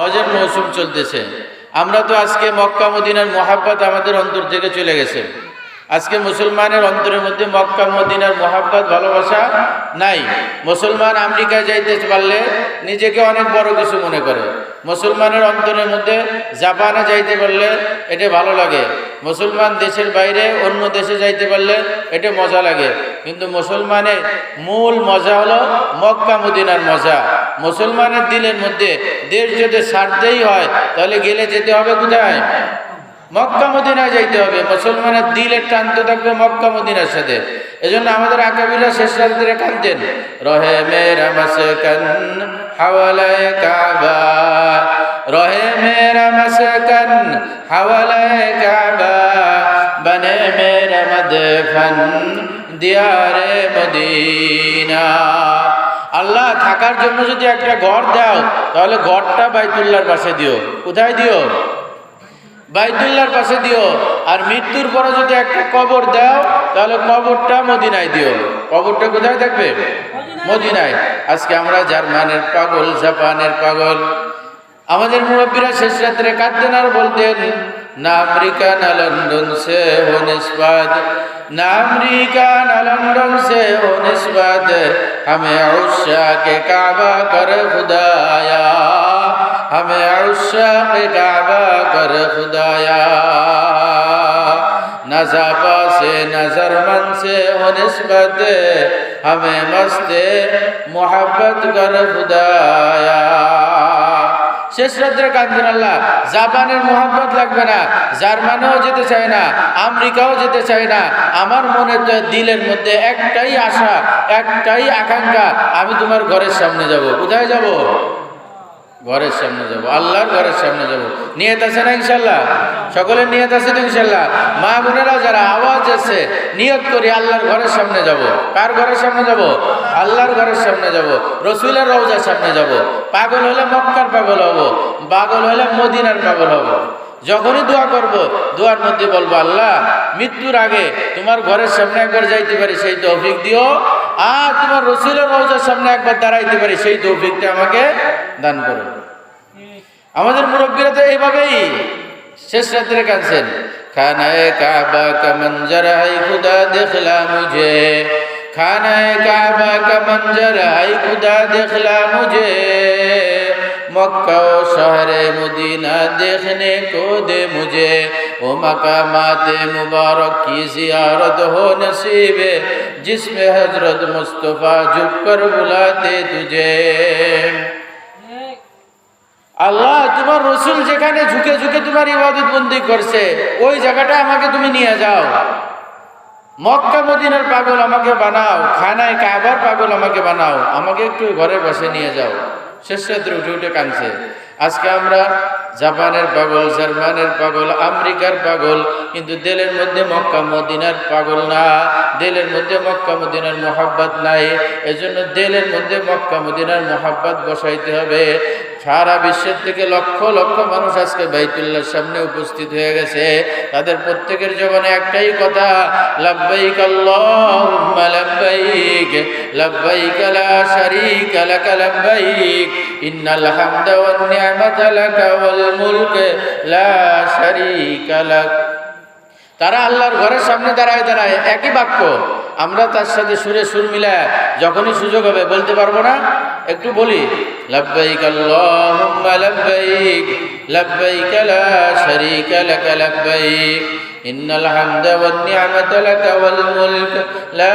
হজের মৌসুম চলতেছে। আমরা তো আজকে মক্কা মদিনার মহাব্বত আমাদের অন্তর থেকে চলে গেছে। আজকে মুসলমানের অন্তরের মধ্যে মক্কা, মদিনার মহাব্বত, ভালোবাসা নাই। মুসলমান আমেরিকায় যাইতে পারলে নিজেকে অনেক বড় কিছু মনে করে। মুসলমানের অন্তরের মধ্যে জাপানে যাইতে পারলে এটা ভালো লাগে। মুসলমান দেশের বাইরে অন্য দেশে যাইতে পারলে এটা মজা লাগে। কিন্তু মুসলমানের মূল মজা হলো মক্কা, মদিনার মজা। মুসলমানের দিলের মধ্যে দেশ যদি ছাড়তেই হয়, তাহলে গেলে যেতে হবে কোথায়? মক্কা মদিনায় যাইতে হবে। মুসলমানের দিলের টান্ত থাকবে মক্কা মদিনার সাথে। এজন্য আমাদের আকাবিরা শেষ রাত্রে কাঁদতেন। রহে মেরা মাসকান, হাওয়ালায় কাবা। রহে মেরা মাসকান, হাওয়ালায় কাবা। বনে মেরা মদফন, দিয়ারে মদিনা। আল্লাহ থাকার জন্য যদি একটা ঘর দাও, তাহলে ঘরটা বাইতুল্লাহর পাশে দিও। কোথায় দিও? বাইতুল্লাহর পাশে দিও আর মৃত্যুর পরে যদি একটা কবর দাও তাহলে কবরটা মদিনায় দিও কবরটা কোথায় থাকবে মদিনায় আজকে আমরা জার্মানের পাগল জাপানের পাগল আমাদের মুরব্বীরা শেষ রাত্রে কাঁদতেন আর বলতেন না আমেরিকা না লন্ডন সে হো নিষ্পাদ না আমেরিকা না লন্ডন সে হো নিষ্পাদ हमें उषा के काबा कर खुदाया আমি عشق کعبہ کر خدایا نظابہ سے نظر من سے ہو نسبت ہمیں مست محبت کر خدایا আল্লাহ, জাপানের মোহাম্মত লাগবে না, জার্মানেও যেতে চায় না, আমেরিকাও যেতে চায় না। আমার মনে দিলের মধ্যে একটাই আশা, একটাই আকাঙ্ক্ষা, আমি তোমার ঘরের সামনে যাব। কোথায় যাব? ঘরের সামনে যাব, আল্লাহর ঘরের সামনে যাব। নিয়ত আছে না ইনশাল্লাহ সকলের নিয়ত আছে তো ইনশাল্লাহ মা বোনেরা যারা আওয়াজ আছে, নিয়ত করি আল্লাহর ঘরের সামনে যাব। কার ঘরের সামনে যাব? আল্লাহর ঘরের সামনে যাব। রসুলের রওজার সামনে যাব। পাগল হলে মক্কার পাগল হব পাগল হলে মদিনার পাগল হব। যখনই দোয়া করব, দোয়ার মধ্যে বলব, আল্লাহ, মৃত্যুর আগে তোমার ঘরের সামনে একবার যাইতে পারি, সেই তৌফিক দিও। আর তোমার রসুলের রওজার সামনে একবার দাঁড়াইতে পারি, সেই তৌফিকটা আমাকে দান করো। আমাদের মুরব্বীরা তো এইভাবেই শেষ রাত্রে কাঁদছেন। খানায় কাবা কা মঞ্জর আই খুদা দেখলা মুঝে। খানায় কাবা কা মঞ্জর খুদা দেখলা মুঝে। মক্কা ও শহরে মদিনা দেখনে কো দে مجھے ও মক্কা মাতে মুবারক কি জিয়ারত হো নসিবে, জিসমে হযরত মুস্তাফা ঝুক কর বুলাতে تجھے আল্লাহ, তোমার রসুল যেখানে ঝুঁকে ঝুঁকে তোমার ইবাদত বন্দি করছে, ওই জায়গাটা আমাকে তুমি নিয়ে যাও। মক্কা মদিনার পাগল আমাকে বানাও, খানায় কাবার পাগল আমাকে বানাও, আমাকে একটু ঘরের বসে নিয়ে যাও। শেষ রাত্রে উঠে উঠে কাঁদছে। আজকে আমরা জাপানের পাগল, জার্মানের পাগল, আমেরিকার পাগল, কিন্তু দেলের মধ্যে মক্কা, মদিনার পাগল না। দেলের মধ্যে মক্কা, মদিনার মোহাব্বত নাই। এজন্য দেলের মধ্যে মক্কা, মদিনার মোহাব্বত বসাইতে হবে। সারা বিশ্বের থেকে লক্ষ লক্ষ মানুষ আজকে বাইতুল্লাহর সামনে উপস্থিত হয়ে গেছে। তাদের প্রত্যেকের জীবনে একটাই কথা, লাব্বাইক আল্লাহুম্মা লাব্বাইক লাব্বাইক লা শারীকা লাক, লাব্বাইক, ইন্নাল হামদা ওয়ান নি'মাতা ওয়াল মুলক, লা শারীকা লাক তারা আল্লাহর ঘরের সামনে দাঁড়ায় দাঁড়ায় একই বাক্য, আমরা তার সাথে সুরে সুর মিলায় যখনই সুযোগ হবে, বলতে পারব না? একটু বলি, লব্বাইক লা লা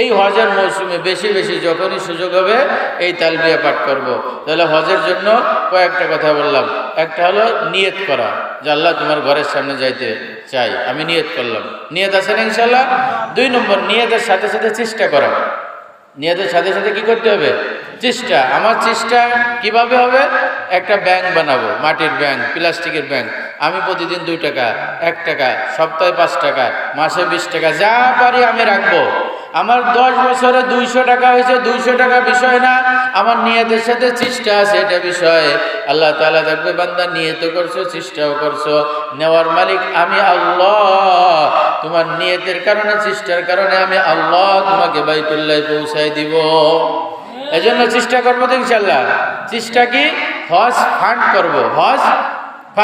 এই হজের মৌসুমে বেশি বেশি যখনই সুযোগ হবে, এই তালবিয়া পাঠ করব। তাহলে হজের জন্য কয়েকটা কথা বললাম। একটা হলো নিয়ত করা, যে আল্লাহ তোমার ঘরের সামনে যাইতে চাই। আমি নিয়ত করলাম। নিয়ত আছে না ইনশাল্লাহ দুই নম্বর, নিয়তের সাথে সাথে চেষ্টা করা। নিয়তের সাথে সাথে কি করতে হবে? চেষ্টা। আমার চেষ্টা কীভাবে হবে? একটা ব্যাংক বানাবো, মাটির ব্যাংক, প্লাস্টিকের ব্যাংক। আমি প্রতিদিন দুই টাকা, এক টাকা, সপ্তাহে পাঁচ টাকা, মাসে বিশ টাকা, যা পারি আমি রাখব। আমার দশ বছরে দুইশো টাকা হয়েছে, দুইশো টাকা বিষয় না। আমার নিয়তের সাথে চেষ্টা আছে এটা বিষয়। আল্লাহ তালা দেখবে, বান্দা নিয়ত করছ, চেষ্টাও করছ। নেওয়ার মালিক আমি আল্লাহ। তোমার নিয়তের কারণে, চেষ্টার কারণে আমি আল্লাহ তোমাকে বাইতুল্লাহ পৌঁছাই দিব। এজন্য চেষ্টা করব তো ইনশাল্লাহ চেষ্টা কি? হজ ফান্ড করব। হজ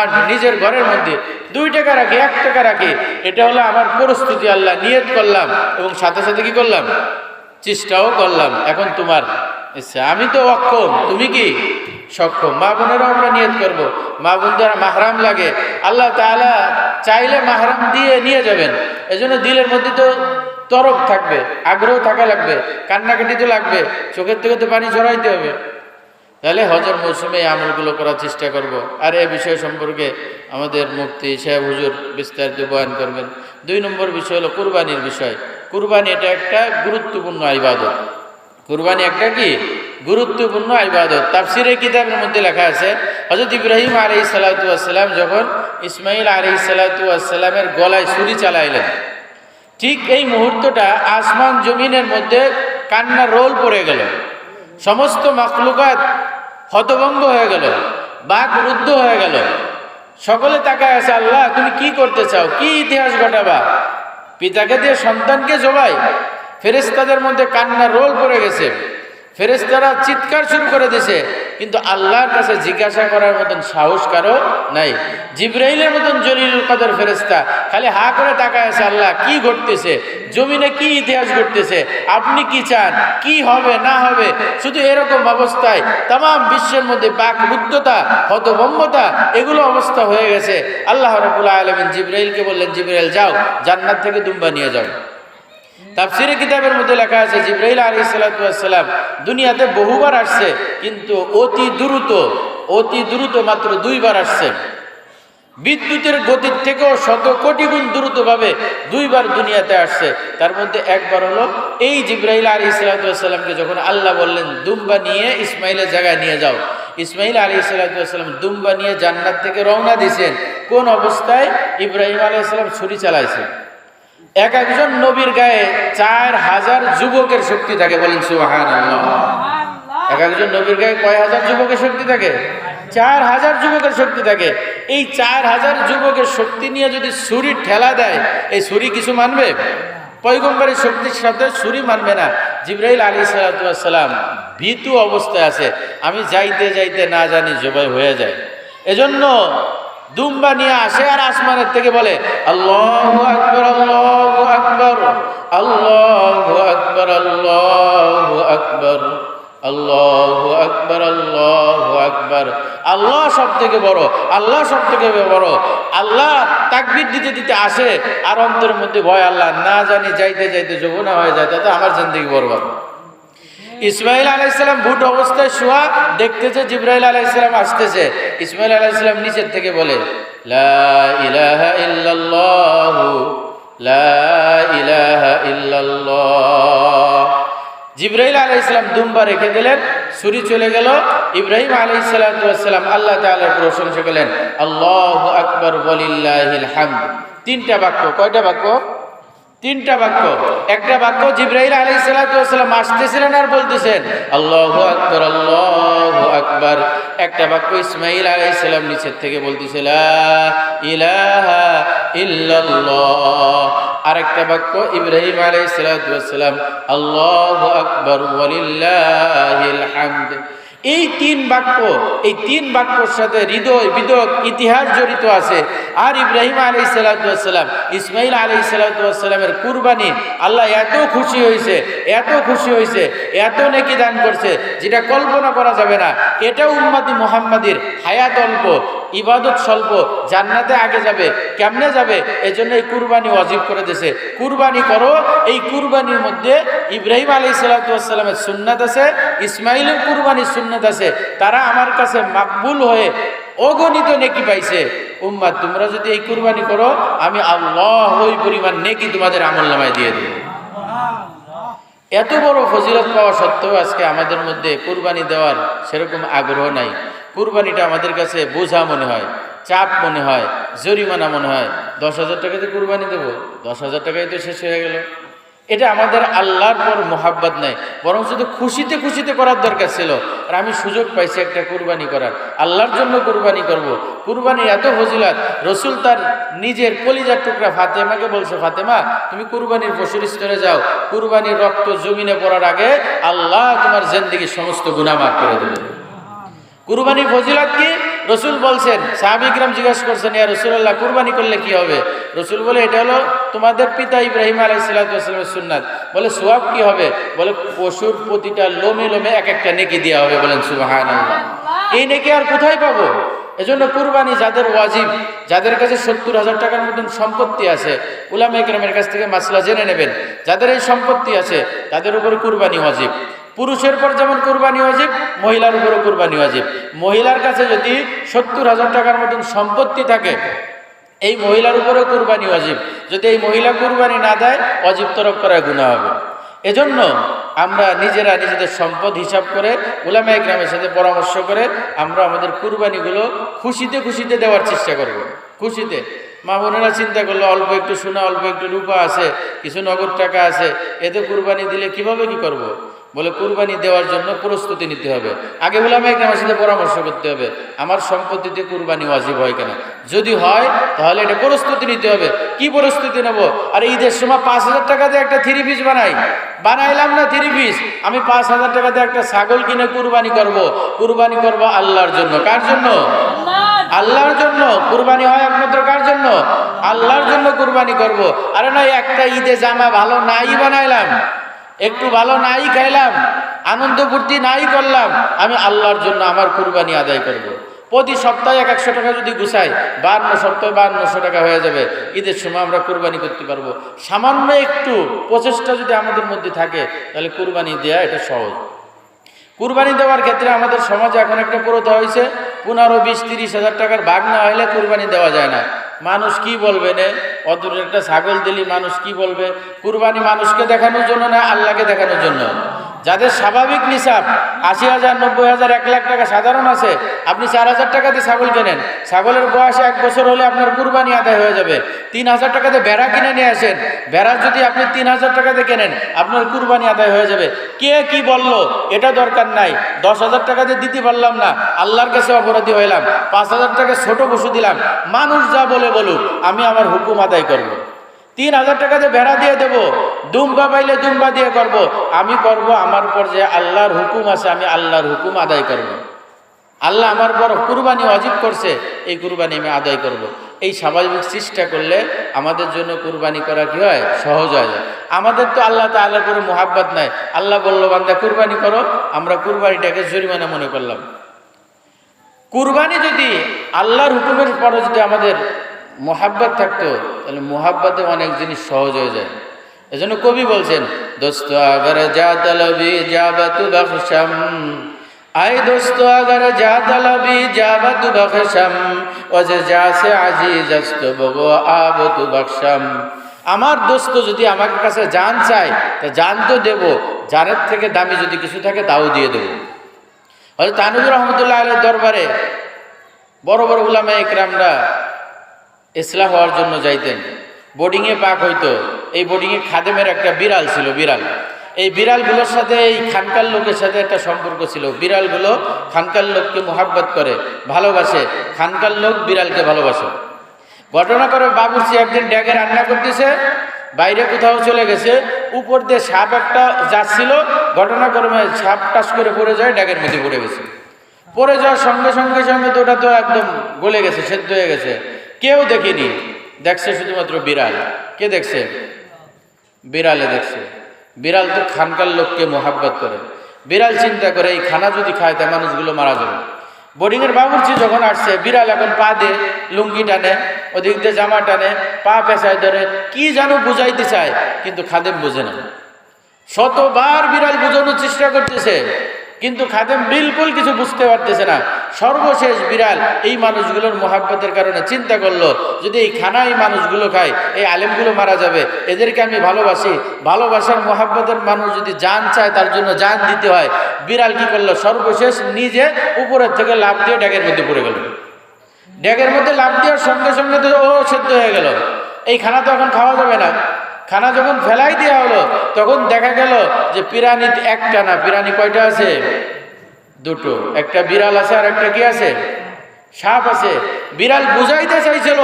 নিজের ঘরের মধ্যে। দুই টাকা রাখি, এক টাকা রাখি। এটা হলো আমার প্রস্তুতি, আল্লাহ নিয়ত করলাম এবং সাথে সাথে কি করলাম? চেষ্টাও করলাম। এখন তোমার ইচ্ছা। আমি তো অক্ষম, তুমি কি? সক্ষম। মা বোনেরও আমরা নিয়ত করব। মা বোন যারা মাহরাম লাগে। আল্লাহ তাআলা চাইলে মাহরাম দিয়ে নিয়ে যাবেন। এজন্য দিলের মধ্যে তো তরফ থাকবে, আগ্রহ থাকা লাগবে কান্নাকাটি তো লাগবে, চোখের থেকে তো পানি ঝরাইতে হবে। তাহলে হজর মৌসুমে আমলগুলো করার চেষ্টা করব। আর এই বিষয় সম্পর্কে আমাদের মুক্তি সাহেব হুজুর বিস্তারিত বয়ান করবেন। দুই নম্বর বিষয় হলো কুরবানির বিষয়। কুরবানি এটা একটা গুরুত্বপূর্ণ ইবাদত। কুরবানি একটা কি? গুরুত্বপূর্ণ ইবাদত। তাফসিরে কিতাবের মধ্যে লেখা আছে হজরত ইব্রাহিম আলি সালাতাম যখন ইসমাইল আলি সালাতামের গলায় ছুরি চালাইলেন, ঠিক এই মুহূর্তটা আসমান জমিনের মধ্যে কান্নার রোল পড়ে গেল। সমস্ত মখলুকাত হতভম্ব হয়ে গেল বাঘ রুদ্ধ হয়ে গেল। সকলে তাকায় আছে, আল্লাহ, তুমি কি করতে চাও? কি ইতিহাস ঘটাবা? পিতাকে দিয়ে সন্তানকে জবাই। ফেরেস্তাদের মধ্যে কান্নার রোল পড়ে গেছে। ফেরেস্তারা চিৎকার শুরু করে দিছে কিন্তু আল্লাহর কাছে জিজ্ঞাসা করার মতন সাহস কারও নাই। জিব্রাইলের মতন জলিলুল কদর ফেরেস্তা খালি হা করে তাকায় আছে, আল্লাহ, কি ঘটতেছে? জমিনে কি ইতিহাস ঘটতেছে? আপনি কি চান? কি হবে, না হবে? শুধু এরকম অবস্থায় তাম বিশ্বের মধ্যে বাক রুদ্ধতা হতভম্বতা, এগুলো অবস্থা হয়ে গেছে। আল্লাহ রবুল্লাহ আলমিন জিব্রাইলকে বললেন, জিব্রাইল, যাও, জান্নাত থেকে দুম্বা নিয়ে যাও। তাফসিরে কিতাবের মধ্যে লেখা আছে, জিব্রাইল আলী সালাতাম দুনিয়াতে বহুবার আসছে, কিন্তু অতি দ্রুত অতি দ্রুত মাত্র দুইবার আসছে। বিদ্যুতের গতির থেকেও শত কোটি গুণ দ্রুতভাবে দুইবার দুনিয়াতে আসছে। তার মধ্যে একবার হলো এই জিব্রাইল আলী সালাতামকে যখন আল্লাহ বললেন, দুম্বা নিয়ে ইসমাইলের জায়গায় নিয়ে যাও। ইসমাইল আলী সালাতাম দুম্বা নিয়ে জান্নাত থেকে রওনা দিয়েছেন। কোন অবস্থায়? ইব্রাহিম আলাইসালাম ছুরি চালাইছেন এক একজন নবীর গায়ে চার হাজার যুবকের শক্তি থাকে বলেন সুহান এক একজন নবীর গায়ে কয় হাজার যুবকের শক্তি থাকে? চার হাজার যুবকের শক্তি থাকে। এই চার হাজার যুবকের শক্তি নিয়ে যদি ছুরি ঠেলা দেয়, এই ছুরি কিছু মানবে? পয়গম্বরের শক্তির সাথে ছুরি মানবে না। জিব্রাইল আলী সালাতাম ভীতু অবস্থায় আছে। আমি যাইতে যাইতে না জানি জবাই হয়ে যায়। এজন্য দুম্বা নিয়ে আসে আর আসমানের থেকে বলে, আল্লাহ আকবর আল্লাহ আকবর আল্লাহ আকবর আল্লাহ আকবর আল্লাহ আকবর আল্লাহ আকবর। আল্লাহ সব থেকে বড়, আল্লাহ সব থেকে বড়। আল্লাহ তাকবির দিতে দিতে আসে আর অন্তরের মধ্যে ভয়, আল্লাহ না জানি, যাইতে যাইতে যমুনা হয়ে যায়, তাতে আমার জিন্দিগি বরবাদ। ইসমাইল আলাইসালাম ভুট অবস্থায় শোয়া দেখতেছে জিব্রাইল আলাইসালাম আসতেছে। ইসমাইল আলাইসালাম নিচের থেকে বলে জিব্রাইল আলাইসালাম দুম্বা রেখে দিলেন, ছুরি চলে গেল। ইব্রাহিম আলাইসালাম আল্লাহ তাআলার প্রশংসা করলেন, আল্লাহ আকবর বলিল্লাহিল হামদ। তিনটা বাক্য, কয়টা বাক্য? তিনটা বাক্য। একটা বাক্য জিব্রাহিল আলী সালাম আসতেছিলেন আর বলতেছেন, আল্লাহ আকবর আল্লাহ আকবর। একটা বাক্য ইসমাইল আলাই সালাম নিচের থেকে বলতেছিল ইলাহা আরেকটা বাক্য ইব্রাহিম আলাই সালাম আল্লাহ আকবর হামদ। এই তিন বাক্য, এই তিন বাক্যর সাথে হৃদয়, বিদক, ইতিহাস জড়িত আছে। আর ইব্রাহিম আলি সালাতাম ইসমাইল আলি সালাতামের কুরবানি, আল্লাহ এত খুশি হয়েছে এত খুশি হয়েছে এত নেকি দান করছে, যেটা কল্পনা করা যাবে না। এটা উম্মাদি মোহাম্মাদির হায়াত অল্প ইবাদত স্বল্প, জান্নাতে আগে যাবে, কেমনে যাবে? এজন্য এই কুরবানি অজীব করে দিয়েছে। কুরবানি করো, এই কুরবানির মধ্যে ইব্রাহিম আলী সালাতামের সুন্নাত আছে, ইসমাইলের কুরবানির সুন্নাত আছে। তারা আমার কাছে মাকবুল হয়ে অগণিত নেকি পাইছে। উম্মাদ তোমরা যদি এই কুরবানি করো, আমি আল্লাহ ওই পরিমাণ নেকি তোমাদের আমল নামায় দিয়ে দেব। এত বড় ফজিলত পাওয়া সত্ত্বেও আজকে আমাদের মধ্যে কুরবানি দেওয়ার সেরকম আগ্রহ নাই। কুরবানিটা আমাদের কাছে বোঝা মনে হয়, চাপ মনে হয়, জরিমানা মনে হয়। দশ হাজার টাকাতে কুরবানি দেবো, দশ হাজার টাকায় তো শেষ হয়ে গেল। এটা আমাদের আল্লাহর পর মোহাব্বত নাই, বরং শুধু খুশিতে খুশিতে করার দরকার ছিল। আর আমি সুযোগ পাইছি একটা কুরবানি করার। আল্লাহর জন্য কুরবানি করব। কুরবানির এত ফজিলাত, রসুল তার নিজের কলিজার টুকরা ফাতেমাকে বলছে, ফাতেমা, তুমি কুরবানির পশুর স্তরে যাও। কুরবানির রক্ত জমিনে পড়ার আগে আল্লাহ তোমার জেন্দিগির সমস্ত গুণা মাফ করে দেবে। কুরবানির ফজিলাত কি? রসুল বলছেন সাহাবিকরাম জিজ্ঞাসা করছেন ইয়া রসুল্লাহ কুরবানি করলে কি হবে? রসুল বলে এটা হলো তোমাদের পিতা ইব্রাহিম আলাইসালামের সুন্নাত। বলে সোয়াব কি হবে? বলে পশুর প্রতিটা লোমে লোমে এক একটা নেকি দেওয়া হবে। বলেন সুবাহান এই নেকি আর কোথায় পাবো? এজন্য কুরবানি যাদের ওয়াজিব যাদের কাছে সত্তর হাজার টাকার মতন সম্পত্তি আছে উলামা একরামের কাছ থেকে মাসলা জেনে নেবেন। যাদের এই সম্পত্তি আছে তাদের উপরে কুরবানি ওয়াজিব। পুরুষের পর যেমন কুরবানি ওয়াজিব মহিলার উপরও কোরবানি ওয়াজিব মহিলার কাছে যদি সত্তর হাজার টাকার মতন সম্পত্তি থাকে, এই মহিলার উপরেও কুরবানি ওয়াজিব যদি এই মহিলা কুরবানি না দেয়, অজিব তরফ করার গুণা হবে। এজন্য আমরা নিজেরা নিজেদের সম্পদ হিসাব করে, উলামা গ্রামের সাথে পরামর্শ করে, আমরা আমাদের কুরবানিগুলো খুশিতে খুশিতে দেওয়ার চেষ্টা করব। খুশিতে। মা বোনেরা চিন্তা করল, অল্প একটু সোনা, অল্প একটু রূপা আছে, কিছু নগদ টাকা আছে, এতে কুরবানি দিলে কীভাবে কি করব। বলে কুরবানি দেওয়ার জন্য প্রস্তুতি নিতে হবে। আগে উলামা একরামের সাথে পরামর্শ করতে হবে আমার সম্পত্তিতে কুরবানি ওয়াজিব হয় কেনা? যদি হয় তাহলে এটা প্রস্তুতি নিতে হবে। কি প্রস্তুতি নেব? আর ঈদের সময় পাঁচ হাজার টাকা দিয়ে একটা থ্রি পিস বানাই। বানাইলাম না থ্রি পিস। আমি পাঁচ হাজার টাকা দিয়ে একটা ছাগল কিনে কুরবানি করব। কুরবানি করব আল্লাহর জন্য। কার জন্য? আল্লাহর জন্য। কুরবানি হয় একমাত্র কার জন্য? আল্লাহর জন্য কুরবানি করব। আরে না একটা ঈদে জামা ভালো নাই বানাইলাম। একটু ভালো নাই খাইলাম, আনন্দ ফুর্তি নাই করলাম, আমি আল্লাহর জন্য আমার কুরবানি আদায় করব। প্রতি সপ্তাহে এক একশো টাকা যদি গুছাই, বান্ন সপ্তাহে বান্নশো টাকা হয়ে যাবে। ঈদের সময় আমরা কুরবানি করতে পারব। সামান্য একটু প্রচেষ্টা যদি আমাদের মধ্যে থাকে, তাহলে কুরবানি দেওয়া এটা সহজ। কুরবানি দেওয়ার ক্ষেত্রে আমাদের সমাজে এখন একটা প্রথা হয়েছে, পনেরো, বিশ, তিরিশ হাজার টাকার ভাগ না হলে কুরবানি দেওয়া যায় না। মানুষ কি বলবে নে? অদূর একটা ছাগল দিলি মানুষ কি বলবে? কুরবানি মানুষকে দেখানোর জন্য না আল্লাহকে দেখানোর জন্য? যাদের স্বাভাবিক নিসাব আশি হাজার, নব্বই হাজার, এক লাখ টাকা সাধারণ আছে, আপনি চার হাজার টাকাতে ছাগল কেনেন? ছাগলের বয়স এক বছর হলে আপনার কুরবানি আদায় হয়ে যাবে। তিন হাজার টাকাতে ভেড়া কিনে নিয়ে আসেন। ভেড়া যদি আপনি তিন হাজার টাকাতে কেনেন, আপনার কুরবানি আদায় হয়ে যাবে। কে কি বলল? এটা দরকার নাই। দশ হাজার টাকাতে দিতে পারলাম না। আল্লাহর কাছে অপরাধী হইলাম। পাঁচ হাজার টাকা ছোট পশু দিলাম। মানুষ যা বলে বলুক, আমি আমার হুকুম আদায় করব। তিন হাজার টাকা টাকাতে ভেড়া দিয়ে দেবো দুম্বা পাইলে দুম্বা দিয়ে করব। আমি করব আমার উপর যে আল্লাহর হুকুম আছে, আমি আল্লাহর হুকুম আদায় করব। আল্লাহ আমার পর কুরবানি অজিব করছে, এই কুরবানি আমি আদায় করব। এই স্বাভাবিক চেষ্টা করলে আমাদের জন্য কুরবানি করা কি হয় সহজ হয়ে যায় আমাদের তো আল্লাহ তাল্লাহ করে মোহাব্বত নাই আল্লাহ বলল, বান্দা, কুরবানি করো, আমরা কুরবানিটাকে জরিমানা মনে করলাম কুরবানি যদি আল্লাহর হুকুমের পরে যদি আমাদের মোহাব্বত থাকতো তাহলে মোহাব্বতে অনেক জিনিস সহজ হয়ে যায়। এজন্য কবি বলছেন, দোস্ত, আগার যা তলবি যাবাতু বখশম। আই দোস্ত, আগার যা তলবি যাবাতু বখশম। ওজে যা সে আজিজ অস্ত বগো আবতু বখশম। আমার দোস্ত যদি আমার কাছে জান চায়, তা জান তো দেবো। জানের থেকে দামি যদি কিছু থাকে, তাও দিয়ে দেবো। হয়তো তানুজুর রহমতুল্লাহ আলের দরবারে বড় বড় উলামা একরামরা ইসলাম হওয়ার জন্য যাইতেন। বোর্ডিংয়ে পাক হইতো। এই বোর্ডিংয়ে খাদেমের একটা বিড়াল ছিল, বিড়াল। এই বিড়ালগুলোর সাথে, এই খানকার লোকের সাথে একটা সম্পর্ক ছিল। বিড়ালগুলো খানকার লোককে মোহাব্বত করে, ভালোবাসে। খানকার লোক বিড়ালকে ভালোবাসে। ঘটনা করে বাবুর্চি একদিন ড্যাগে রান্না করতেছে, বাইরে কোথাও চলে গেছে। উপর দিয়ে সাপ একটা যাচ্ছিল। ঘটনা ক্রমে সাপ টাস করে পড়ে যায়, ড্যাগের মধ্যে পড়ে গেছে। পড়ে যাওয়ার সঙ্গে সঙ্গে সঙ্গে তো ওটা তো একদম গলে গেছে, সেদ্ধ হয়ে গেছে। কেউ দেখেনি। দেখছে শুধুমাত্র বিড়াল। কে দেখছে? বিড়ালে দেখছে। বিড়াল তো খানকার লোককে মোহাব্বত করে। বিড়াল চিন্তা করে, এই খানা যদি খায়, তা মানুষগুলো মারা যাবে। বোর্ডিংয়ের বাবুর্চি যখন আসছে, বিড়াল এখন পা দিয়ে লুঙ্গি টানে, ওদিক দিয়ে জামা টানে, পা পেঁচায় ধরে, কি যেন বুঝাইতে চায়, কিন্তু খাদেম বোঝে না। শতবার বিড়াল বোঝানোর চেষ্টা করতেছে। কিন্তু খাদেম বিলকুল কিছু বুঝতে পারতেছে না। সর্বশেষ বিড়াল এই মানুষগুলোর মোহাব্বতের কারণে চিন্তা করল, যদি এই খানা এই মানুষগুলো খায়, এই আলেমগুলো মারা যাবে, এদেরকে আমি ভালোবাসি। ভালোবাসার মোহাব্বতের মানুষ যদি জান চায়, তার জন্য জান দিতে হয়। বিড়াল কি করল? সর্বশেষ নিজে উপরের থেকে লাভ দিয়ে ড্যাগের মধ্যে পড়ে গেল। ড্যাগের মধ্যে লাভ দেওয়ার সঙ্গে সঙ্গে তো ও সেদ্ধ হয়ে গেল। এই খানা তো এখন খাওয়া যাবে না। খানা যখন ফেলাই দেওয়া হলো, তখন দেখা গেল যে পিরানি একটা না, পিরানি কয়টা আছে? দুটো। একটা বিড়াল আছে আর একটা কি আছে? সাপ আছে। বিড়াল বুঝাইতে চাইছিল,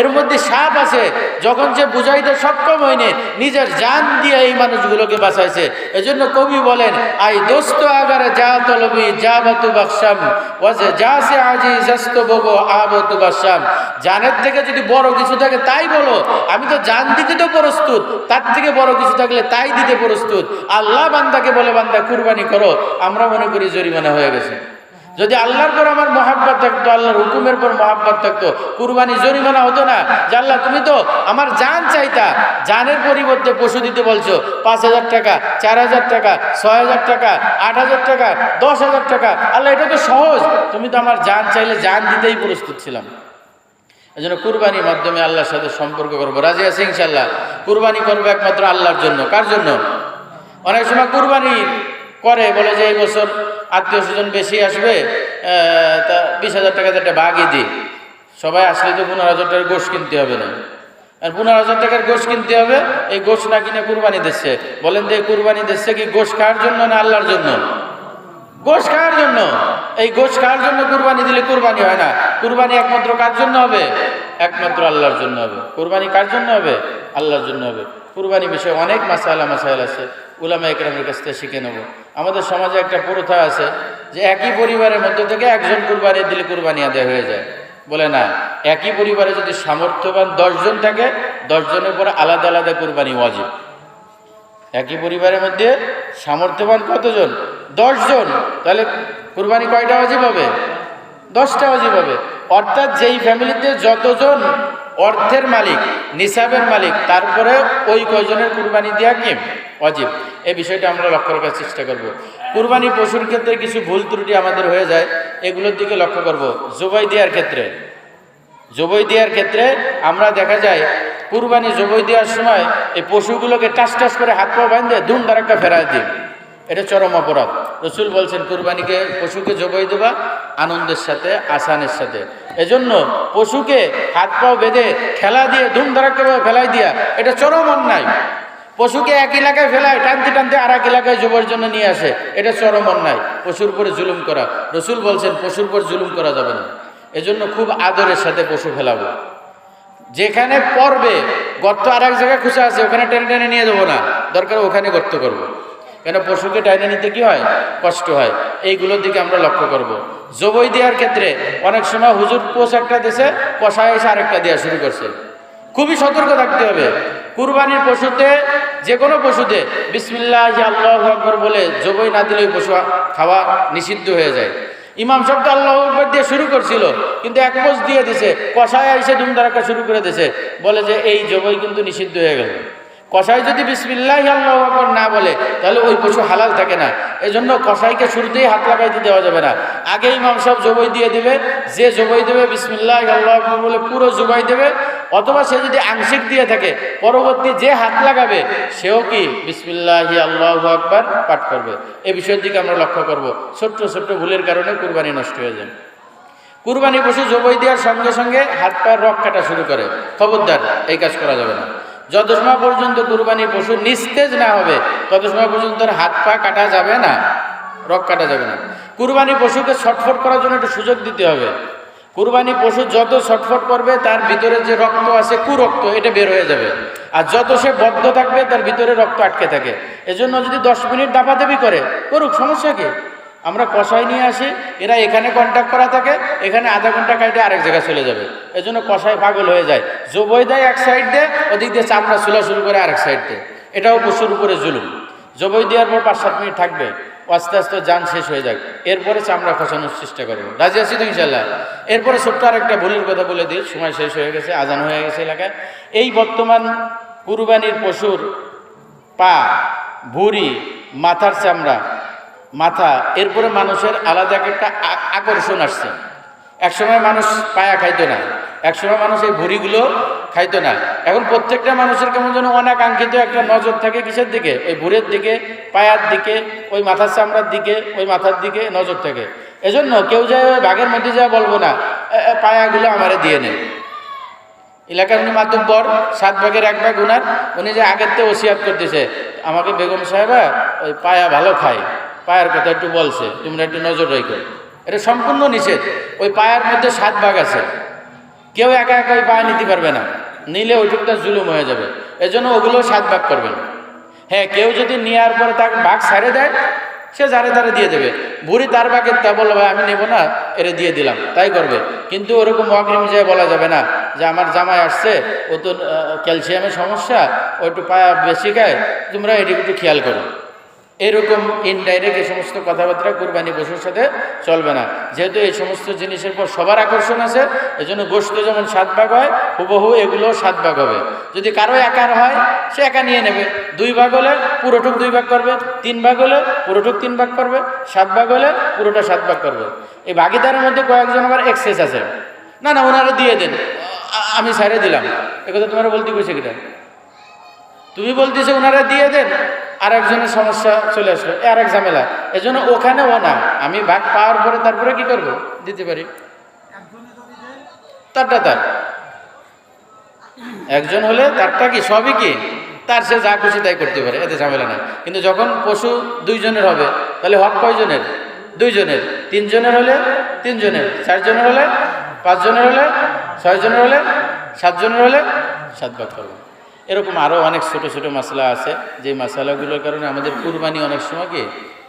এর মধ্যে সাপ আছে। যখন সে বুঝাইতে সক্ষম হয়নি, নিজের জান দিয়ে এই মানুষগুলোকে বাঁচাইছে। এজন্য কবি বলেন, আই দোস্ত আগারে যা তলবি যা বাতু বাকসাম, ওয়াজে যা সে আজি জস্ত বগো আবতু বাকসাম। জানের থেকে যদি বড় কিছু থাকে, তাই বলো। আমি তো জান দিতে তো প্রস্তুত, তার থেকে বড় কিছু থাকলে তাই দিতে প্রস্তুত। আল্লাহ বান্দাকে বলে, বান্দা, কুরবানি করো। আমরা মনে করি জরিমানা হয়ে গেছে। যদি আল্লাহর পর আমার মহাব্বত থাকতো, আল্লাহর হুকুমের পর মহাব্বত থাকতো, কুরবানি জরিমানা হতো না। যে আল্লাহ, তুমি তো আমার জান চাইতা, জানের পরিবর্তে পশু দিতে বলছো, পাঁচ হাজার টাকা, চার হাজার টাকা, ছয় হাজার টাকা, আট হাজার টাকা, দশ হাজার টাকা, আল্লাহ, এটা তো সহজ। তুমি তো আমার জান চাইলে জান দিতেই প্রস্তুত ছিলাম। এই জন্য কুরবানির মাধ্যমে আল্লাহর সাথে সম্পর্ক করব। রাজি আছে ইনশাল্লাহ কুরবানি করব একমাত্র আল্লাহর জন্য। কার জন্য? অনেক সময় কুরবানি করে, বলে যে এই বছর আত্মীয় স্বজন বেশি আসবে তা বিশ হাজার টাকাতে একটা বাগই দিই। সবাই আসলে তো পনেরো হাজার টাকার গোশ কিনতে হবে না। আর পনেরো হাজার টাকার গোশ কিনতে হবে, এই গোশ না কিনে কুরবানি দিচ্ছে। বলেন যে কুরবানি দিচ্ছে কি গোশ খাওয়ার জন্য না আল্লাহর জন্য? গোশ খাওয়ার জন্য? এই গোশ খাওয়ার জন্য কুরবানি দিলে কুরবানি হয় না? কুরবানি একমাত্র কার জন্য হবে? একমাত্র আল্লাহর জন্য হবে। কুরবানি কার জন্য হবে? আল্লাহর জন্য হবে। কুরবানি বিষয়ে অনেক মাসালা মাসাইল আছে। উলামা একরামের কাছ থেকে শিখে নেব। আমাদের সমাজে একটা প্রথা আছে যে একই পরিবারের মধ্যে থেকে একজন কুরবানি দিলে কুরবানি আদায় হয়ে যায়। বলে না, একই পরিবারে যদি সামর্থ্যবান দশজন থাকে, দশজনের পরে আলাদা আলাদা কুরবানি ওয়াজিব। একই পরিবারের মধ্যে সামর্থ্যবান কতজন? দশজন। তাহলে কুরবানি কয়টা অজীব হবে? দশটা অজীব হবে। অর্থাৎ যেই ফ্যামিলিতে যতজন অর্থের মালিক, নিসাবের মালিক, তারপরে ওই কয়জনের কুরবানি দেওয়া কি? অজীব। এই বিষয়টা আমরা লক্ষ্য রাখার চেষ্টা করব। কুরবানি পশুর ক্ষেত্রে কিছু ভুল ত্রুটি আমাদের হয়ে যায়, এগুলোর দিকে লক্ষ্য করব। জবাই দেওয়ার ক্ষেত্রে। জবই দেওয়ার ক্ষেত্রে আমরা দেখা যায়, কুরবানি জবই দেওয়ার সময় এই পশুগুলোকে টাস টাস করে হাত পা বাঁধে ধুম ধারাক্কা ফেরায় দিন এটা চরম অপরাধ। রসুল বলছেন, কুরবানিকে, পশুকে জবই দেবা আনন্দের সাথে, আসানের সাথে। এজন্য পশুকে হাত পাও বেঁধে ঠেলা দিয়ে ধুম ধারাক্কা ফেলাই দিয়া, এটা চরম অন্যায়। পশুকে এক এলাকায় ফেলায়, টানতে টানতে আর এক এলাকায় জবর জন্য নিয়ে আসে, এটা চরম অন্যায়। পশুর উপরে জুলুম করা। রসুল বলছেন, পশুর উপর জুলুম করা যাবে না। এজন্য খুব আদরের সাথে পশু ফেলাবো। যেখানে পড়বে, গর্ত আর এক জায়গায় খুশি আছে, ওখানে টেনে টেনে নিয়ে যাব না। দরকার ওখানে গর্ত করব। কেন পশুকে টেনে নিতে কি হয়? কষ্ট হয়। এইগুলোর দিকে আমরা লক্ষ্য করব। জবই দেওয়ার ক্ষেত্রে অনেক সময় হুজুর পোষ একটা দেশে কষায় এসে আরেকটা দেওয়া শুরু করছে। খুবই সতর্ক থাকতে হবে। কুরবানির পশুতে যে কোনো পশুতে বিসমিল্লাহ আল্লাহ আকবর বলে জবই না দিলে ওই পশু খাওয়া নিষিদ্ধ হয়ে যায়। ইমাম সাহেব আল্লাহ আকবর দিয়ে শুরু করছিল, কিন্তু এক পোষ দিয়ে দিছে, কষায় এসে ধুমধারাক্কা শুরু করে দিছে। বলে যে এই জবই কিন্তু নিষিদ্ধ হয়ে গেল। কষাই যদি বিসমিল্লাহ আল্লাহ আকবর না বলে, তাহলে ওই পশু হালাল থাকে না। এজন্য কষাইকে শুরুতেই হাত লাগাইতে দেওয়া যাবে না। আগে ইমাম সাহেব জবই দিয়ে দেবে, যে জবই দেবে বিসমিল্লাহ আল্লাহ আকবর বলে পুরো জবাই দেবে, অথবা সে যদি আংশিক দিয়ে থাকে, পরবর্তী যে হাত লাগাবে, সেও কি বিসমিল্লাহ আল্লাহ আকবর পাঠ করবে। এই বিষয়ের দিকে আমরা লক্ষ্য করব। ছোট্ট ছোট্ট ভুলের কারণে কুরবানি নষ্ট হয়ে যায়। কুরবানি পশু জবই দেওয়ার সঙ্গে সঙ্গে হাত পায়ের রক কাটা শুরু করে। খবরদার, এই কাজ করা যাবে না। যত সময় পর্যন্ত কুরবানির পশু নিস্তেজ না হবে, তত সময় পর্যন্ত তার হাত পা কাটা যাবে না রক কাটা যাবে না। কুরবানি পশুকে ছটফট করার জন্য একটু সুযোগ দিতে হবে। কুরবানি পশু যত ছটফট করবে, তার ভিতরে যে রক্ত আছে, কুরক্ত, এটা বের হয়ে যাবে। আর যত সে বদ্ধ থাকবে, তার ভিতরে রক্ত আটকে থাকে। এজন্য যদি দশ মিনিট দাপাদাপি করে, করুক, সমস্যা কি? আমরা কষাই নিয়ে আসি, এরা এখানে কন্ট্যাক্ট করা থাকে, এখানে আধা ঘণ্টা কাটে আরেক জায়গায় চলে যাবে। এজন্য কষাই পাগল হয়ে যায়। জবই দেয় এক সাইড দিয়ে, ওদিক দিয়ে চামড়া চুলা শুরু করে আরেক সাইড দিয়ে। এটাও পশুর উপরে জুলুম। জবই দেওয়ার পর পাঁচ, সাত মিনিট থাকবে। আস্তে আস্তে যান শেষ হয়ে যাক। এরপরে চামড়া খসানোর চেষ্টা করব। রাজি আছি তো ইনশাল্লাহ এরপরে ছোট্ট আরেকটা ভুলের কথা বলে দিই, সময় শেষ হয়ে গেছে, আজান হয়ে গেছে এলাকায়। এই বর্তমান কুরবানির পশুর পা, ভুঁড়ি, মাথার চামড়া মাথা এরপরে মানুষের আলাদা একটা আকর্ষণ আসছে। একসময় মানুষ পায়া খাইতো না একসময় মানুষ এই ভুড়িগুলো খাইতো না। এখন প্রত্যেকটা মানুষের কেমন যেন অনাকাঙ্ক্ষিত একটা নজর থাকে কিসের দিকে? ওই ভুরের দিকে পায়ার দিকে ওই মাথার চামড়ার দিকে ওই মাথার দিকে নজর থাকে। এজন্য কেউ যায় ওই বাঘের মধ্যে যা বলব না "এ, এ, পায়াগুলো আমারে দিয়ে নেয়। এলাকার উনি মাতব্বর সাত ভাগের এক ভাগ উনার উনি যে আগের থেকে ওসিয়াত করতেছে আমাকে বেগম সাহেবা ওই পায়া ভালো খায়। পায়ের কথা একটু বলছে, তোমরা একটু নজর রেখো। এটা সম্পূর্ণ নিষেধ। ওই পায়ের মধ্যে সাত ভাগ আছে। কেউ একা একা ওই পায়ে নিতে পারবে না। নিলে ওইটুকটা জুলুম হয়ে যাবে। এজন্য ওগুলো সাত ভাগ করবেন হ্যাঁ কেউ যদি নেওয়ার পরে তাকে ভাগ ছাড়ে দেয়, সে যারে তারে দিয়ে দেবে। বুড়ি তার ভাগের তা বলল ভাই, আমি নেব না, এরে দিয়ে দিলাম। তাই করবে। কিন্তু ওরকম অগ্রিম যে বলা যাবে না যে আমার জামাই আসছে, ও তো ক্যালসিয়ামের সমস্যা, ও একটু পায়া বেশি খায়। তোমরা এটি একটু খেয়াল করো। এরকম ইনডাইরেক্ট এই সমস্ত কথাবার্তা কোরবানি পশুর সাথে চলবে না। যেহেতু এই সমস্ত জিনিসের পর সবার আকর্ষণ আছে, এজন্য গোষ্ঠ যেমন সাত ভাগ হয়, হুবহু এগুলো সাত ভাগ হবে। যদি কারও একার হয়, সে একা নিয়ে নেবে। দুই ভাগ হলে পুরোটুক দুই ভাগ করবে, তিন ভাগ হলে পুরোটুক তিন ভাগ করবে, সাত ভাগ হলে পুরোটা সাত ভাগ করবে। এই ভাগিদারের মধ্যে কয়েকজন আবার এক্সেস আছে। না না ওনারা দিয়ে দেন। আমি সাইরে দিলাম। একথা তোমার বলতে কইছে কিনা তুমি বলতেছে ওনারা দিয়ে দেন। আর একজনের সমস্যা চলে আসলো। আর এক ঝামেলা। এজন্য ওখানে ও না। আমি ভাগ পাওয়ার পরে তারপরে কি করব? দিতে পারি। তারটা তার। একজন হলে তারটা কি? সবই কি? তার সে যা খুশি তাই করতে পারে, এতে ঝামেলা না কিন্তু যখন পশু দুইজনের হবে, তাহলে হক কয়জনের? দুইজনের। তিনজনের হলে তিনজনের। চারজনের হলে পাঁচজনের হলে ছয়জনের হলে সাতজনের হলে সাত ভাগ করব। এরকম আরও অনেক ছোট ছোট মশলা আছে। যে মশলাগুলোর কারণে আমাদের কুরবানি অনেক সময় কি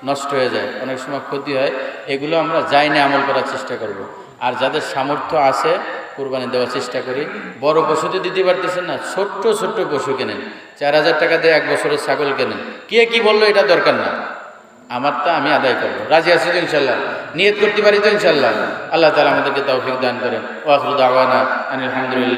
নষ্ট হয়ে যায়, অনেক সময় ক্ষতি হয়। এগুলো আমরা যাই না আমল করার চেষ্টা করব। আর যাদের সামর্থ্য আছে, কুরবানি দেওয়ার চেষ্টা করি। বড় পশু তো দিতে পারতেছেন না, ছোট্ট ছোট্ট পশু কেনেন। চার হাজার টাকা দিয়ে এক বছরের ছাগল কেনেন। কে কি বলল এটা দরকার না। আমার আমারটা আমি আদায় করব। রাজি আছি তো ইনশাল্লাহ। নিয়ত করতে পারি তো ইনশাল্লাহ। আল্লাহ তালা আমাদেরকে তৌফিক দান করেন। ওয়াফরুদ আওয়ানা আনিল আলহামদুলিল্লাহ